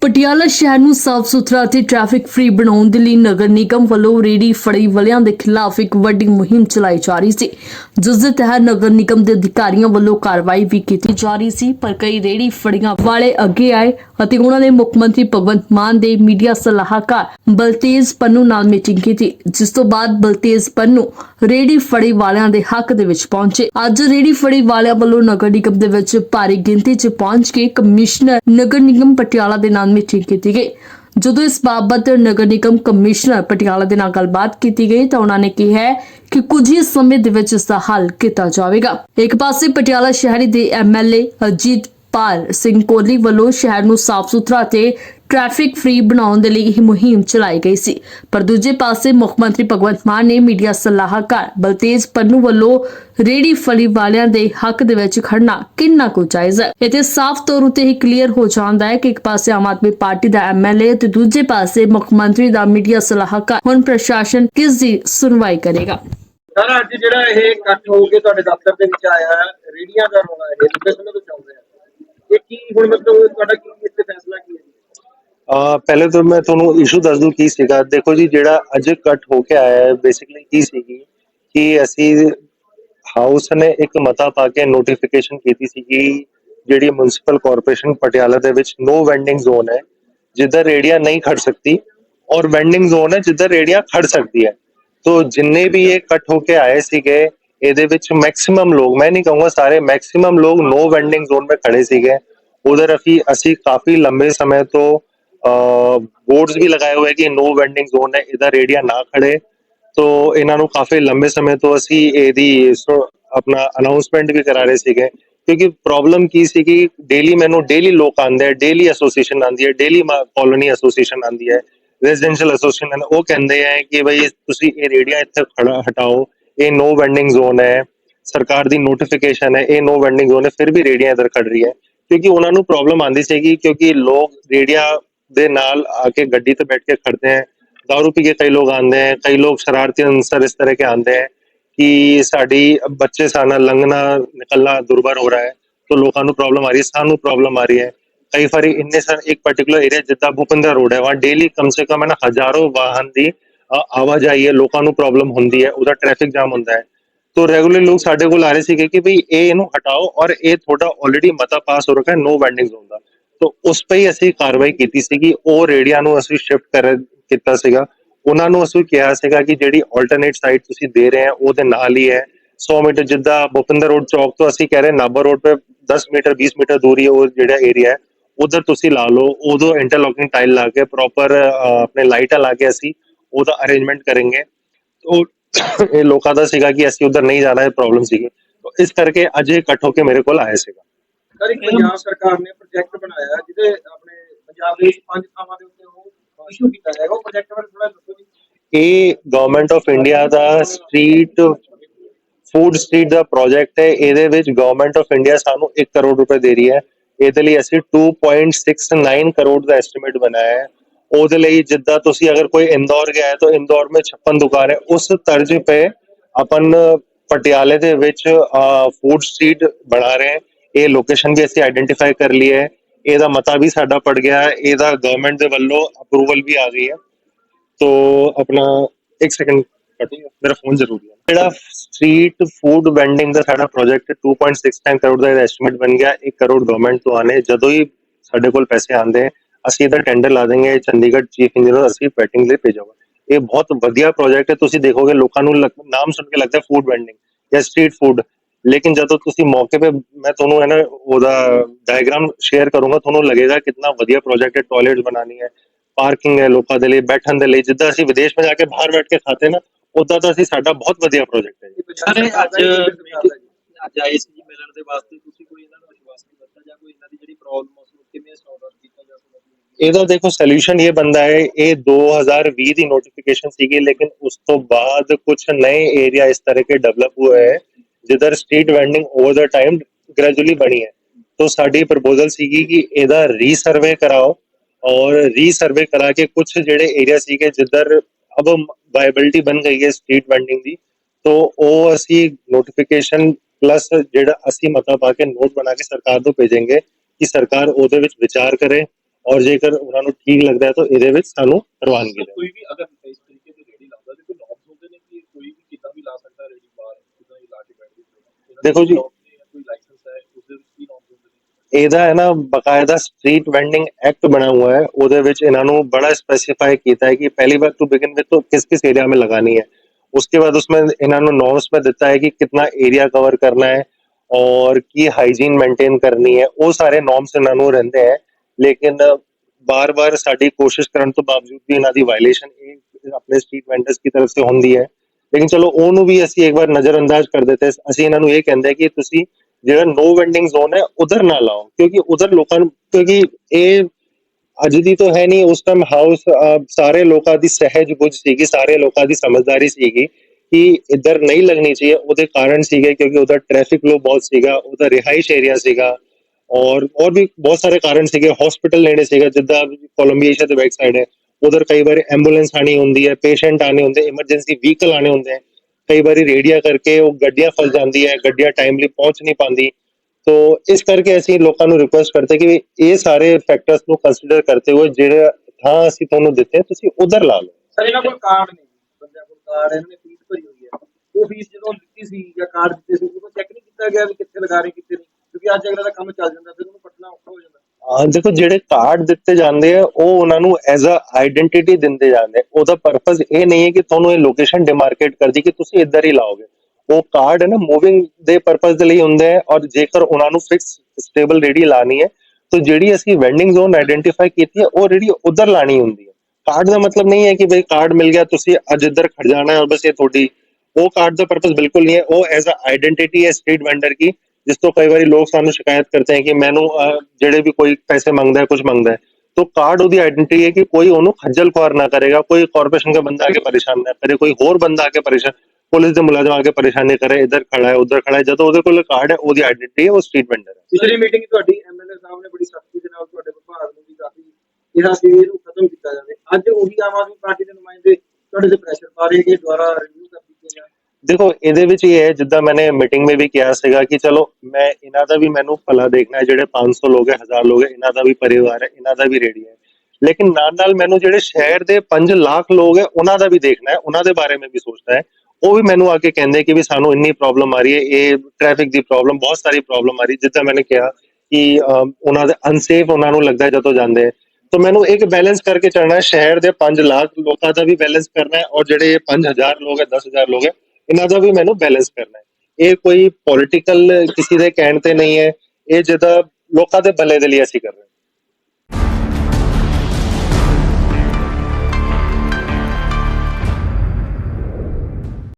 ਪਟਿਆਲਾ ਸ਼ਹਿਰ ਨੂੰ ਸਾਫ਼ ਸੁਥਰਾ ਅਤੇ ਟ੍ਰੈਫਿਕ ਫ੍ਰੀ ਬਣਾਉਣ ਦੇ ਲਈ ਨਗਰ ਨਿਗਮ ਵੱਲੋਂ ਰੇੜੀ ਫੜੀ ਵਾਲਿਆਂ ਦੇ ਖਿਲਾਫ ਇੱਕ ਵੱਡੀ ਮੁਹਿੰਮ ਚਲਾਈ ਜਾ ਰਹੀ ਸੀ, ਜਿਸ ਦੇ ਤਹਿਤ ਨਗਰ ਨਿਗਮ ਦੇ ਅਧਿਕਾਰੀਆਂ ਵੱਲੋਂ ਕਾਰਵਾਈ ਵੀ ਕੀਤੀ ਜਾ ਰਹੀ ਸੀ, ਪਰ ਕਈ ਰੇੜੀ ਫੜੀਆਂ ਵਾਲੇ ਅੱਗੇ ਆਏ ਅਤੇ ਉਹਨਾਂ ਨੇ ਮੁੱਖ ਮੰਤਰੀ ਭਗਵੰਤ ਮਾਨ ਦੇ ਮੀਡੀਆ ਸਲਾਹਕਾਰ ਬਲਤੇਜ ਪੰਨੂ ਨਾਲ ਮੀਟਿੰਗ ਕੀਤੀ, ਜਿਸ ਤੋਂ ਬਾਅਦ ਬਲਤੇਜ ਪੰਨੂ ਰੇੜੀ ਫੜੀ ਵਾਲਿਆਂ ਦੇ ਹੱਕ ਦੇ ਵਿੱਚ ਪਹੁੰਚੇ। ਅੱਜ ਰੇੜੀ ਫੜੀ ਵਾਲਿਆਂ ਵੱਲੋਂ ਨਗਰ ਨਿਗਮ ਦੇ ਵਿੱਚ ਭਾਰੀ ਗਿਣਤੀ 'ਚ ਪਹੁੰਚ ਕੇ ਕਮਿਸ਼ਨਰ ਨਗਰ ਨਿਗਮ ਪਟਿਆਲਾ ਦੇ ਨਾਲ ਮੀਟਿੰਗ ਕੀਤੀ ਗਈ। ਜਦੋਂ ਇਸ ਬਾਬਤ ਨਗਰ ਨਿਗਮ ਕਮਿਸ਼ਨਰ ਪਟਿਆਲਾ ਦੇ ਨਾਲ ਗੱਲਬਾਤ ਕੀਤੀ ਗਈ ਤਾਂ ਉਹਨਾਂ ਨੇ ਕਿਹਾ ਕਿ ਕੁਝ ਹੀ ਸਮੇਂ ਦੇ ਵਿੱਚ ਇਸ ਦਾ ਹੱਲ ਕੀਤਾ ਜਾਵੇਗਾ। ਇੱਕ ਪਾਸੇ ਪਟਿਆਲਾ ਸ਼ਹਿਰੀ ਦੇ ਐਮਐਲਏ ਅਜੀਤ ਪਾਲ ਸਿੰਘ ਕੋਹਲੀ ਵੱਲੋਂ ਸ਼ਹਿਰ ਨੂੰ ਸਾਫ਼ ਸੁਥਰਾ ਤੇ ਟ੍ਰੈਫਿਕ ਫ੍ਰੀ ਬਣਾਉਣ ਦੇ ਲਈ ਇਹ ਮੁਹਿੰਮ ਚਲਾਈ ਗਈ ਸੀ। ਪਰ ਦੂਜੇ ਪਾਸੇ ਮੁੱਖ ਮੰਤਰੀ ਭਗਵੰਤ ਮਾਨ ਨੇ ਮੀਡੀਆ ਸਲਾਹਕਾਰ ਬਲਤੇਜ ਪੰਨੂ ਵੱਲੋਂ ਰੇੜੀ ਫੜੀ ਵਾਲਿਆਂ ਦੇ ਹੱਕ ਦੇ ਵਿੱਚ ਖੜਨਾ ਕਿੰਨਾ ਕੁ ਜਾਇਜ਼ ਹੈ। ਇਹ ਤੇ ਸਾਫ਼ ਤੌਰ ਉਤੇ ਹੀ ਕਲੀਅਰ ਹੋ ਜਾਂਦਾ ਹੈ ਕਿ ਇੱਕ ਪਾਸੇ ਆਮ ਆਦਮੀ ਪਾਰਟੀ ਦਾ ਐਮਐਲਏ ਤੇ ਦੂਜੇ ਪਾਸੇ ਮੁੱਖ ਮੰਤਰੀ ਦਾ ਮੀਡੀਆ ਸਲਾਹਕਾਰ ਹੁਣ ਪ੍ਰਸ਼ਾਸਨ ਕਿਸ ਦੀ ਸੁਣਵਾਈ ਕਰੇਗਾ। ਸਰ, ਅੱਜ ਜਿਹੜਾ ਇਹ ਇਕੱਠ ਹੋ ਕੇ ਤੁਹਾਡੇ ਦਫ਼ਤਰ ਦੇ ਵਿੱਚ ਆਇਆ, ਰੇੜੀਆਂ ਦਾ ਰੋਣਾ ਹੈ ਲੋਕੇਸ਼ਨ ਤੋਂ ਚੱਲ ਰਿਹਾ ਇਹ ਕੀ ਹੁਣ ਮਤਲਬ ਤੁਹਾਡਾ ਕੀ ਇਸ ਪਹਿਲੇ ਤਾਂ ਮੈਂ ਤੁਹਾਨੂੰ ਇਸ਼ੂ ਦੱਸ ਦੂੰ ਕੀ ਸੀਗਾ। ਦੇਖੋ ਜੀ, ਜਿਹੜਾ ਅੱਜ ਕੱਟ ਹੋ ਕੇ ਆਇਆ ਹੈ ਬੇਸਿਕਲੀ ਕੀ ਸੀਗੀ ਕਿ ਅਸੀਂ ਹਾਊਸ ਨੇ ਇੱਕ ਮਤਾ ਪਾ ਕੇ ਨੋਟੀਫਿਕੇਸ਼ਨ ਕੀਤੀ ਸੀਗੀ, ਜਿਹੜੀ ਮਿਊਨਿਸਪਲ ਕਾਰਪੋਰੇਸ਼ਨ ਪਟਿਆਲਾ ਦੇ ਵਿੱਚ ਨੋ ਵੈਂਡਿੰਗ ਜ਼ੋਨ ਹੈ, ਜਿੱਧਰ ਰੇੜੀਆਂ ਨਹੀਂ ਖੜ ਸਕਦੀ ਔਰ ਵੈਂਡਿੰਗ ਜ਼ੋਨ ਹੈ ਜਿੱਧਰ ਰੇੜੀਆਂ ਖੜ ਸਕਦੀ ਹੈ। ਤੋ ਜਿੰਨੇ ਵੀ ਇਹ ਕੱਟ ਹੋ ਕੇ ਆਏ ਸੀਗੇ, ਇਹਦੇ ਵਿੱਚ ਮੈਕਸਿਮਮ ਲੋਕ, ਮੈਂ ਨਹੀਂ ਕਹੂੰਗਾ ਸਾਰੇ ਮੈਕਸਿਮਮ ਲੋਕ ਨੋ ਵੈਂਡਿੰਗ ਜ਼ੋਨ 'ਤੇ ਖੜੇ ਸੀਗੇ। ਉਧਰ ਅਸੀਂ ਅਸੀਂ ਕਾਫੀ ਲੰਬੇ ਸਮੇਂ ਤੋਂ ਬੋਰਡਸ ਵੀ ਲਗਾਏ ਹੋਏ ਕਿ ਨੋ ਵੈਂਡਿੰਗ ਜ਼ੋਨ ਹੈ ਇਧਰ ਰੇੜੀਆਂ ਨਾ ਖੜੇ ਤੋ ਇਹਨਾਂ ਨੂੰ ਕਾਫੀ ਲੰਬੇ ਸਮੇਂ ਤੋਂ ਅਸੀਂ ਇਹਦੀ ਆਪਣਾ ਅਨਾਉਂਸਮੈਂਟ ਵੀ ਕਰਾ ਰਹੇ ਸੀਗੇ। ਕਿਉਂਕਿ ਪ੍ਰੋਬਲਮ ਕੀ ਸੀ ਕਿ ਡੇਲੀ ਮੈਨੂੰ ਡੇਲੀ ਲੋਕ ਆਉਂਦੇ ਆ ਡੇਲੀ ਐਸੋਸੀਏਸ਼ਨ ਆਉਂਦੀ ਹੈ ਡੇਲੀ ਕਾਲੋਨੀ ਐਸੋਸੀਏਸ਼ਨ ਆਉਂਦੀ ਹੈ ਰੈਜ਼ੀਡੈਂਸ਼ੀਅਲ ਐਸੋਸੀਏਸ਼ਨ ਉਹ ਕਹਿੰਦੇ ਆ ਕਿ ਬਈ ਤੁਸੀਂ ਇਹ ਰੇੜੀਆਂ ਇੱਥੇ ਖੜਾ, ਹਟਾਓ, ਇਹ ਨੋ ਵੈਂਡਿੰਗ ਜ਼ੋਨ ਹੈ, ਸਰਕਾਰ ਦੀ ਨੋਟੀਫਿਕੇਸ਼ਨ ਹੈ, ਇਹ ਨੋ ਵੈਂਡਿੰਗ ਜ਼ੋਨ ਹੈ, ਫਿਰ ਵੀ ਰੇੜੀਆਂ ਇੱਧਰ ਖੜ ਰਹੀ ਹੈ ਕਿਉਂਕਿ ਉਹਨਾਂ ਨੂੰ ਪ੍ਰੋਬਲਮ ਆਂਦੀ ਸੀਗੀ, ਕਿਉਂਕਿ ਲੋਕ ਰੇੜੀਆਂ ਦੇ ਨਾਲ ਆ ਕੇ ਗੱਡੀ ਤੇ ਬੈਠ ਕੇ ਖੜਦੇ हैं दारू पी के कई लोग आते हैं कई लोग शरारती अंसर इस तरह के आते हैं कि ਸਾਡੀ ਬੱਚੇ ਸਾਨਾ ਲੰਘਣਾ ਨਿਕਲਣਾ ਦੁਰਬਰ ਹੋ ਰਿਹਾ ਹੈ तो ਲੋਕਾਂ ਨੂੰ ਪ੍ਰੋਬਲਮ ਆ ਰਹੀ ਹੈ ਸਾਨੂੰ ਪ੍ਰੋਬਲਮ ਆ ਰਹੀ ਹੈ ਕਈ ਵਾਰੀ ਇੰਨੇ ਸਰ ਇੱਕ ਪਾਰਟਿਕੂਲਰ ਏਰੀਆ ਜਿੱਦਾਂ ਭੁਪਿੰਦਰ ਰੋਡ ਹੈ ਵਹਾਂ ਡੇਲੀ ਕਮ ਸੇ ਕਮ ਹੈ ਨਾ ਹਜ਼ਾਰੋਂ ਵਾਹਨ ਦੀ ਅ, ਆਵਾਜਾਈ ਹੈ ਲੋਕਾਂ ਨੂੰ ਪ੍ਰੋਬਲਮ ਹੁੰਦੀ ਹੈ ਉਹਦਾ ਟ੍ਰੈਫਿਕ ਜਾਮ ਹੁੰਦਾ ਹੈ तो रेगुलर लोग ਸਾਡੇ ਕੋਲ ਆ ਰਹੇ ਸੀਗੇ ਕਿ ਭਈ ਇਹ ਇਹਨੂੰ ਹਟਾਓ ਔਰ ਇਹ ਤੁਹਾਡਾ ਆਲਰੇਡੀ ਮਤਾ ਪਾਸ ਹੋ ਰੱਖਾ ਹੈ ਨੋ ਵੈਂਡਿੰਗ ਜ਼ੋਨ ਦਾ तो ਉਸ ਪੇ ਹੀ ਅਸੀਂ ਕਾਰਵਾਈ ਕੀਤੀ ਸੀਗੀ। ਉਹ ਰੇੜੀਆਂ ਨੂੰ ਅਸੀਂ ਸ਼ਿਫਟ ਕਰ ਕੀਤਾ ਸੀਗਾ। ਉਹਨਾਂ ਨੂੰ ਅਸੀਂ ਕਿਹਾ ਸੀਗਾ ਕਿ ਜਿਹੜੀ ਆਲਟਰਨੇਟ ਸਾਈਡ ਤੁਸੀਂ ਦੇ ਰਹੇ ਆ, ਉਹਦੇ ਨਾਲ ਹੀ ਹੈ। 100 ਮੀਟਰ ਜਿੱਦਾਂ ਭੁਪਿੰਦਰ ਰੋਡ ਚੌਕ ਤੋਂ ਅਸੀਂ ਕਹਿ ਰਹੇ ਨਾਭਾ ਰੋਡ ਤੇ 10 ਮੀਟਰ 20 ਮੀਟਰ ਦੂਰੀ ਉਹ ਜਿਹੜਾ ਏਰੀਆ ਹੈ, ਉਧਰ ਤੁਸੀਂ ਲਾ ਲਓ। ਉਦੋਂ ਇੰਟਰਲੋਕਿੰਗ ਟਾਈਲ ਲਾ ਕੇ ਪ੍ਰੋਪਰ ਆਪਣੇ ਲਾਈਟਾਂ ਲਾ ਕੇ ਅਸੀਂ ਉਹਦਾ ਅਰੇਂਜਮੈਂਟ ਕਰਾਂਗੇ। ਉਹ ਇਹ ਲੋਕਾਂ ਦਾ ਸੀਗਾ ਕਿ ਅਸੀਂ ਉਧਰ ਨਹੀਂ ਜਾਣਾ, ਇਹ ਪ੍ਰੋਬਲਮ ਸੀਗੀ। ਇਸ ਕਰਕੇ ਅੱਜ ਇਹ ਇਕੱਠ ਹੋ ਕੇ ਮੇਰੇ ਕੋਲ ਆਇਆ ਸੀਗਾ। ਸਰ ਇੱਕ ਪੰਜਾਬ ਸਰਕਾਰ ਨੇ ਪ੍ਰੋਜੈਕਟ ਬਣਾਇਆ ਜਿਹਦੇ ਆਪਣੇ ਪੰਜਾਬ ਦੇ ਪੰਜ ਥਾਵਾਂ ਦੇ ਉੱਤੇ ਉਹ ਇਸ਼ੂ ਕੀਤਾ ਜਾਏਗਾ ਉਹ ਪ੍ਰੋਜੈਕਟ ਬਾਰੇ ਥੋੜਾ ਦੱਸੋ ਜੀ। ਇਹ ਗਵਰਨਮੈਂਟ ਆਫ ਇੰਡੀਆ ਦਾ ਸਟਰੀਟ ਫੂਡ ਸਟਰੀਟ ਦਾ ਪ੍ਰੋਜੈਕਟ ਹੈ। ਇਹਦੇ ਵਿੱਚ ਗਵਰਨਮੈਂਟ ਆਫ ਇੰਡੀਆ ਸਾਨੂੰ 1 ਕਰੋੜ ਰੁਪਏ ਦੇ ਰਹੀ ਹੈ। ਇਹਦੇ ਲਈ ਅਸੀਂ 2.69 ਕਰੋੜ ਦਾ ਐਸਟੀਮੇਟ ਬਣਾਇਆ ਹੈ। ਉਹਦੇ ਲਈ ਜਿੱਦਾਂ ਤੁਸੀਂ ਅਗਰ ਕੋਈ ਇੰਦੌਰ ਗਿਆ ਹੈ ਤਾਂ ਇੰਦੌਰ ਵਿੱਚ 56 ਦੁਕਾਨ ਹੈ। ਉਸ ਤਰਜ ਤੇ ਆਪਨ ਪਟਿਆਲੇ ਦੇ ਵਿੱਚ ਫੂਡ ਸਟਰੀਟ ਬਣਾ ਰਹੇ ਹਾਂ। ਇਹ ਲੋਕੇਸ਼ਨ ਵੀ ਅਸੀਂ ਆਈਡੈਂਟੀਫਾਈ ਕਰ ਲਈ ਹੈ। ਇਹਦਾ ਮਤਾ ਵੀ ਸਾਡਾ ਪੜ ਗਿਆ ਇਹਦਾ ਗਵਰਨਮੈਂਟ ਦੇ ਵੱਲੋਂ ਅਪਰੂਵਲ ਵੀ ਆ ਗਈ ਹੈ। ਤੋ ਆਪਣਾ 1 ਸੈਕਿੰਡ ਕੱਟੋ। ਮੇਰਾ ਫੋਨ ਜ਼ਰੂਰੀ ਹੈ। ਜਿਹੜਾ ਸਟਰੀਟ ਫੂਡ ਵੈਂਡਿੰਗ ਦਾ ਸਾਡਾ ਪ੍ਰੋਜੈਕਟ 2.69 ਕਰੋੜ ਦਾ ਐਸਟੀਮੇਟ ਬਣ ਗਿਆ। 1 ਕਰੋੜ ਗਵਰਨਮੈਂਟ ਤੋਂ ਆਨੇ ਜਦੋਂ ਹੀ ਸਾਡੇ ਕੋਲ ਪੈਸੇ ਆਂਦੇ ਅਸੀਂ ਇਹਦਾ ਟੈਂਡਰ ਲਾ ਦੇਂਗੇ ਚੰਡੀਗੜ੍ਹ ਚੀਫ ਇੰਜੀਨੀਅਰ ਅਸੀਂ ਪੈਟਿੰਗ ਲਈ ਭੇਜਾਂਗੇ। ਇਹ ਬਹੁਤ ਵਧੀਆ ਪ੍ਰੋਜੈਕਟ ਹੈ। ਤੁਸੀਂ ਦੇਖੋਗੇ ਲੋਕਾਂ ਨੂੰ ਨਾਮ ਸੁਣ ਕੇ ਲੱਗਦਾ ਫੂਡ ਵੈਂਡਿੰਗ ਜਾਂ ਸਟਰੀਟ ਫੂਡ ਲੇਕਿਨ ਜਦੋਂ ਤੁਸੀਂ ਮੌਕੇ ਤੇ ਮੈਂ ਤੁਹਾਨੂੰ ਹੈ ਨਾ ਉਹਦਾ ਡਾਇਗਰਾਮ ਸ਼ੇਅਰ ਕਰੂੰਗਾ ਤੁਹਾਨੂੰ ਲੱਗੇਗਾ ਕਿੰਨਾ ਵਧੀਆ ਪ੍ਰੋਜੈਕਟ ਹੈ ਟਾਇਲਟਸ ਬਣਾਣੀ ਹੈ ਪਾਰਕਿੰਗ ਹੈ ਲੋਕਾਂ ਦੇ ਲਈ ਬੈਠਣ ਦੇ ਲਈ ਜਿੱਦਾਂ ਅਸੀਂ ਵਿਦੇਸ਼ ਵਿੱਚ ਜਾ ਕੇ ਬਾਹਰ ਬੈਠ ਕੇ ਖਾਤੇ ਨਾ ਉਦਾਂ ਤਾਂ ਅਸੀਂ ਸਾਡਾ ਬਹੁਤ ਵਧੀਆ ਪ੍ਰੋਜੈਕਟ ਹੈ ਜੀ। ਸਾਰੇ ਅੱਜ ਅੱਜ ਆਏ ਸੀ ਮਿਲਣ ਦੇ ਵਾਸਤੇ ਤੁਸੀਂ ਕੋਈ ਇਹਨਾਂ ਨੂੰ ਵਿਸ਼ਵਾਸ ਨਹੀਂ ਦਿੱਤਾ ਜਾਂ ਕੋਈ ਇਹਨਾਂ ਦੀ ਜਿਹੜੀ ਪ੍ਰੋਬਲਮ ਉਸ ਨੂੰ ਕਿਵੇਂ ਸੌਲਵ ਕੀਤਾ ਜਾ ਸਕਦਾ ਇਹਦਾ ਦੇਖੋ ਸੋਲੂਸ਼ਨ ਇਹ ਬੰਦਾ ਹੈ ਇਹ 2020 ਦੀ ਨੋਟੀਫਿਕੇਸ਼ਨ ਸੀਗੀ ਲੇਕਿਨ ਉਸ ਤੋਂ ਬਾਅਦ ਕੁਝ ਨਏ ਏਰੀਆ ਇਸ ਤਰ੍ਹਾਂ ਕੇ ਡਿਵੈਲਪ ਹੋਏ ਹੈ ਜਿੱਧਰ ਸਟਰੀਟ ਵੈਂਡਿੰਗ ਓਵਰ ਦਾ ਟਾਈਮ ਗ੍ਰੈਜੂਅਲੀ ਬਣੀ ਹੈ। ਤੋਂ ਸਾਡੀ ਪ੍ਰਪੋਜ਼ਲ ਸੀਗੀ ਕਿ ਇਹਦਾ ਰੀਸਰਵੇ ਕਰਾਓ ਔਰ ਰੀਸਰਵੇ ਕਰਾ ਕੇ ਕੁਝ ਜਿਹੜੇ ਏਰੀਆ ਸੀਗੇ ਜਿੱਧਰ ਅਬ ਵਾਇਬਿਲਿਟੀ ਬਣ ਗਈ ਹੈ ਸਟਰੀਟ ਵੈਂਡਿੰਗ ਦੀ, ਤੋਂ ਉਹ ਅਸੀਂ ਨੋਟੀਫਿਕੇਸ਼ਨ ਪਲੱਸ ਜਿਹੜਾ ਅਸੀਂ ਮਤਾ ਪਾ ਕੇ ਨੋਟ ਬਣਾ ਕੇ ਸਰਕਾਰ ਨੂੰ ਭੇਜਾਂਗੇ ਕਿ ਸਰਕਾਰ ਉਹਦੇ ਵਿੱਚ ਵਿਚਾਰ ਕਰੇ ਔਰ ਜੇਕਰ ਉਹਨਾਂ ਨੂੰ ਠੀਕ ਲੱਗਦਾ ਹੈ ਤਾਂ ਇਹਦੇ ਵਿੱਚ ਸਾਨੂੰ ਪ੍ਰਵਾਨਗੀ ਦੇ ਕੋਈ ਵੀ ਅਗਰ ਦੇਖੋ ਜੀ, ਇਹਦਾ ਹੈ ਨਾ ਬਕਾਇਦਾ ਸਟਰੀਟ ਵੈਂਡਿੰਗ ਐਕਟ ਬਣਾ ਹੋਇਆ ਹੈ, ਉਹਦੇ ਵਿੱਚ ਇਹਨਾਂ ਨੂੰ ਬੜਾ ਸਪੈਸੀਫਾਈ ਕੀਤਾ ਹੈ ਕਿ ਪਹਿਲੀ ਵਾਰ ਟੂ ਬਿਗਨ ਵਿਦ तो किस किस एरिया में लगानी है उसके बाद उसमें इन्होंने नॉर्म्स में देता है कि कितना एरिया कवर करना है और की हाइजीन मेंटेन करनी है ਉਹ ਸਾਰੇ ਨੋਰਮਸ ਇਹਨਾਂ ਨੂੰ ਰਹਿੰਦੇ ਹੈ। ਲੇਕਿਨ ਬਾਰ-ਬਾਰ ਸਾਡੀ ਕੋਸ਼ਿਸ਼ ਕਰਨ ਤੋਂ ਬਾਵਜੂਦ ਵੀ ਇਹਨਾਂ ਦੀ ਵਾਇਲੇਸ਼ਨ ਇਹ ਆਪਣੇ ਸਟਰੀਟ ਵੈਂਡਰਸ ਦੀ ਤਰਫ ਸੇ ਹੁੰਦੀ ਹੈ। ਲੇਕਿਨ ਚਲੋ ਉਹਨੂੰ ਵੀ ਅਸੀਂ ਇੱਕ ਵਾਰ ਨਜ਼ਰਅੰਦਾਜ਼ ਕਰ ਦਿੱਤੇ। ਅਸੀਂ ਇਹਨਾਂ ਨੂੰ ਇਹ ਕਹਿੰਦੇ ਕਿ ਤੁਸੀਂ ਜਿਹੜਾ ਨੋ ਵੈਂਡਿੰਗ ਜ਼ੋਨ ਹੈ, ਉਧਰ ਨਾ ਲਾਓ। ਕਿਉਂਕਿ ਉਧਰ ਲੋਕਾਂ ਨੂੰ ਕਿਉਂਕਿ ਇਹ ਅੱਜ ਦੀ ਤਾਂ ਹੈ ਨਹੀਂ, ਉਸ ਟਾਈਮ ਹਾਊਸ ਸਾਰੇ ਲੋਕਾਂ ਦੀ ਸਹਿਜ ਬੁੱਝ ਸੀਗੀ, ਸਾਰੇ ਲੋਕਾਂ ਦੀ ਸਮਝਦਾਰੀ ਸੀਗੀ ਕਿ ਇੱਧਰ ਨਹੀਂ ਲੱਗਣੀ ਚਾਹੀਏ। ਉਹਦੇ ਕਾਰਨ ਸੀਗੇ ਕਿਉਂਕਿ ਉਧਰ ਟ੍ਰੈਫਿਕ ਲੋ ਬਹੁਤ ਸੀਗਾ ਉਧਰ ਰਿਹਾਇਸ਼ ਏਰੀਆ ਸੀਗਾ ਔਰ ਔਰ ਵੀ ਬਹੁਤ ਸਾਰੇ ਕਾਰਨ ਸੀਗੇ। ਹਸਪੀਟਲ ਨੇੜੇ ਸੀਗਾ, ਜਿੱਦਾਂ ਕੋਲੰਬੀਆ ਦੇ ਬੈਕ ਸਾਈਡ ਹੈ। ਉਧਰ ਕਈ ਵਾਰ ਐਂਬੂਲੈਂਸ ਆਣੀ ਹੁੰਦੀ ਹੈ ਪੇਸ਼ੈਂਟ ਆਣੇ ਹੁੰਦੇ ਇਮਰਜੈਂਸੀ ਵਹੀਕਲ ਆਣੇ ਹੁੰਦੇ ਕਈ ਵਾਰੀ ਰੇਡੀਆ ਕਰਕੇ ਉਹ ਗੱਡੀਆਂ ਫਸ ਜਾਂਦੀ ਹੈ, ਗੱਡੀਆਂ ਟਾਈਮਲੀ ਪਹੁੰਚ ਨਹੀਂ ਪਾਉਂਦੀ। ਤੋ ਇਸ ਕਰਕੇ ਅਸੀਂ ਲੋਕਾਂ ਨੂੰ ਰਿਕੁਐਸਟ ਕਰਤੇ ਕਿ ਇਹ ਸਾਰੇ ਫੈਕਟਰਸ ਨੂੰ ਕੰਸੀਡਰ ਕਰਤੇ ਹੋਏ ਜਿਹੜੇ ਥਾਂ ਅਸੀਂ ਤੁਹਾਨੂੰ ਦਿੱਤੇ, ਤੁਸੀਂ ਉਧਰ ਲਾ ਲਓ। ਸਰ, ਇਹਨਾਂ ਕੋਲ ਕਾਰਡ ਨਹੀਂ। ਬੰਦਿਆਂ ਕੋਲ ਕਾਰਡ ਇਹਨਾਂ ਨੇ ਫੀਸ ਭਰੀ ਹੋਈ ਹੈ। ਉਹ ਫੀਸ ਜਦੋਂ ਦਿੱਤੀ ਸੀ ਜਾਂ ਕਾਰਡ ਦਿੱਤੇ ਸੀ, ਉਦੋਂ ਚੈੱਕ ਨਹੀਂ ਕੀਤਾ ਗਿਆ ਵੀ ਕਿੱਥੇ ਲਗਾ ਰਹੇ, ਕਿੱਥੇ ਨਹੀਂ। ਕਿਉਂਕਿ ਅੱਜ ਅਗਲਾ ਦਾ ਕੰਮ ਚੱਲ ਜਾਂਦਾ, ਫਿਰ ਉਹਨੂੰ ਪਟਣਾ ਔਖਾ ਹੋ ਜਾਂਦਾ। ਦੇਖੋ ਜਿਹੜੇ ਕਾਰਡ ਦਿੱਤੇ ਜਾਂਦੇ ਆ, ਉਹ ਉਹਨਾਂ ਨੂੰ ਐਜ਼ ਅ ਆਇਡੈਂਟੀਟੀ ਦਿੰਦੇ ਜਾਂਦੇ ਆ। ਉਹਦਾ ਪਰਪਸ ਇਹ ਨਹੀਂ ਹੈ ਕਿ ਤੁਹਾਨੂੰ ਇਹ ਲੋਕੇਸ਼ਨ ਡਿਮਾਰਕੇਟ ਕਰਦੀ ਕਿ ਤੁਸੀਂ ਇੱਧਰ ਹੀ ਲਾਓਗੇ। ਉਹ ਕਾਰਡ ਹੈ ਨਾ ਮੂਵਿੰਗ ਦੇ ਪਰਪਸ ਦੇ ਲਈ ਹੁੰਦੇ ਆ ਔਰ ਜੇਕਰ ਉਹਨਾਂ ਨੂੰ ਫਿਕਸ ਸਟੇਬਲ ਰੇਡੀ ਲਾਣੀ ਹੈ, ਤਾਂ ਜਿਹੜੀ ਅਸੀਂ ਵੈਂਡਿੰਗ ਜ਼ੋਨ ਆਇਡੈਂਟੀਫਾਈ ਕੀਤੀ ਹੈ, ਉਹ ਰੇਡੀ ਉਧਰ ਲਾਣੀ ਹੁੰਦੀ ਹੈ। ਕਾਰਡ ਦਾ ਮਤਲਬ ਨਹੀਂ ਹੈ ਕਿ ਬਈ ਕਾਰਡ ਮਿਲ ਗਿਆ, ਤੁਸੀਂ ਅੱਜ ਇੱਧਰ ਖੜ ਜਾਣਾ ਹੈ ਔਰ ਬਸ ਇਹ ਤੁਹਾਡੀ, ਉਹ ਕਾਰਡ ਦਾ ਪਰਪਸ ਬਿਲਕੁਲ ਨਹੀਂ ਹੈ। ਉਹ ਐਜ਼ ਅ ਆਇਡੈਂਟੀਟੀ ਹੈ ਸਟਰੀਟ ਵੈਂਡਰ ਕੀ ਜਿਸ ਤੋਂ ਕਈ ਵਾਰੀ ਲੋਕ ਸਾਨੂੰ ਸ਼ਿਕਾਇਤ ਕਰਦੇ ਹੈ ਕਿ ਮੈਨੂੰ ਜਿਹੜੇ ਵੀ ਕੋਈ ਪੈਸੇ ਮੰਗਦਾ ਹੈ ਕੁਝ ਮੰਗਦਾ ਹੈ। तो कार्ड ਉਹਦੀ ਆਇਡੈਂਟੀ ਹੈ ਕਿ ਕੋਈ ਉਹਨੂੰ ਖੱਜਲ ਖੁਆਰ ਨਾ ਕਰੇਗਾ, ਕੋਈ ਕਾਰਪੋਰੇਸ਼ਨ ਦਾ ਬੰਦਾ ਆਕੇ ਪਰੇਸ਼ਾਨ ਨਾ ਕਰੇ, ਕੋਈ ਹੋਰ ਬੰਦਾ ਆਕੇ ਪਰੇਸ਼ਾਨ, ਪੁਲਿਸ ਦੇ ਮੁਲਾਜ਼ਮ ਆਕੇ ਪਰੇਸ਼ਾਨ ਨਹੀਂ ਕਰੇ, ਇੱਧਰ ਖੜਾ ਹੈ, ਉੱਧਰ ਖੜਾ ਹੈ, ਜਦੋਂ ਉਹਦੇ ਕੋਲ ਕਾਰਡ ਹੈ, ਉਹਦੀ ਆਇਡੈਂਟੀ ਹੈ, ਉਹ ਸਟਰੀਟ ਵੈਂਡਰ ਹੈ। ਪਿਛਲੀ ਮੀਟਿੰਗ ਤੁਹਾਡੀ ਐਮਐਲਏ ਸਾਹਿਬ ਨੇ ਬੜੀ ਸਖਤੀ ਦੇ ਨਾਲ ਤੁਹਾਡੇ ਵਿਭਾਗ ਨੂੰ ਵੀ ਕਾਫੀ ਇਹਦਾ ਸਿਵੀਰ ਨੂੰ ਖਤਮ ਕੀਤਾ ਜਾਵੇ। ਅੱਜ ਉਹੀ ਆਮ ਆਦਮੀ ਪਾਰਟੀ ਦੇ ਨੁਮਾਇੰਦੇ ਤੁਹਾਡੇ ਤੇ ਪ੍ਰੈਸ਼ਰ ਪਾ ਰਹੇ ਕਿ ਦੁਆਰਾ ਰਿਵਿਊ ਦੇਖੋ, ਇਹਦੇ ਵਿੱਚ ਇਹ ਹੈ, ਜਿੱਦਾਂ ਮੈਨੇ ਮੀਟਿੰਗ ਮੇ ਵੀ ਕਿਹਾ ਸੀਗਾ ਕਿ ਚਲੋ, ਮੈਂ ਇਹਨਾਂ ਦਾ ਵੀ ਮੈਨੂੰ ਭਲਾ ਦੇਖਣਾ ਹੈ, ਜਿਹੜੇ 500 ਲੋਕ ਹੈ 1000 ਲੋਕ ਹੈ, ਇਹਨਾਂ ਦਾ ਵੀ ਪਰਿਵਾਰ ਹੈ, ਇਹਨਾਂ ਦਾ ਵੀ ਰੇੜੀ ਹੈ। ਲੇਕਿਨ ਨਾਲ ਨਾਲ ਮੈਨੂੰ ਜਿਹੜੇ ਸ਼ਹਿਰ ਦੇ 5 ਲੱਖ ਲੋਕ ਹੈ, ਉਹਨਾਂ ਦਾ ਵੀ ਦੇਖਣਾ ਹੈ, ਉਹਨਾਂ ਦੇ ਬਾਰੇ ਮੈਂ ਵੀ ਸੋਚਣਾ ਹੈ। ਉਹ ਵੀ ਮੈਨੂੰ ਆ ਕੇ ਕਹਿੰਦੇ ਕਿ ਵੀ ਸਾਨੂੰ ਇੰਨੀ ਪ੍ਰੋਬਲਮ ਆ ਰਹੀ ਹੈ, ਇਹ ਟ੍ਰੈਫਿਕ ਦੀ ਪ੍ਰੋਬਲਮ ਬਹੁਤ ਸਾਰੀ ਪ੍ਰੋਬਲਮ ਆ ਰਹੀ ਜਿੱਦਾਂ ਮੈਨੇ ਕਿਹਾ ਕਿ ਉਹਨਾਂ ਦੇ ਅਨਸੇਫ ਉਹਨਾਂ ਨੂੰ ਲੱਗਦਾ ਜਦੋਂ ਜਾਂਦੇ ਹੈ। ਤਾਂ ਮੈਨੂੰ ਇੱਕ ਬੈਲੈਂਸ ਕਰਕੇ ਚੱਲਣਾ ਹੈ, ਸ਼ਹਿਰ ਦੇ 5 ਲੱਖ ਲੋਕਾਂ ਦਾ ਵੀ ਬੈਲੈਂਸ ਕਰਨਾ ਹੈ, ਔਰ ਜਿਹੜੇ 5000 ਲੋਕ ਹੈ 10000 ਲੋਕ ਹੈ ਇਹਨਾਂ ਦਾ ਵੀ ਮੈਨੂੰ ਬੈਲੈਂਸ ਕਰਨਾ ਹੈ। ਇਹ ਕੋਈ ਪੋਲਿਟੀਕਲ ਕਿਸੇ ਦੇ ਕਹਿਣ ਤੇ ਨਹੀਂ ਹੈ। ਇਹ ਜਿਹਦਾ ਲੋਕਾਂ ਦੇ ਭਲੇ ਦੇ ਲਈ ਅਸੀਂ ਕਰ ਰਹੇ ਹਾਂ।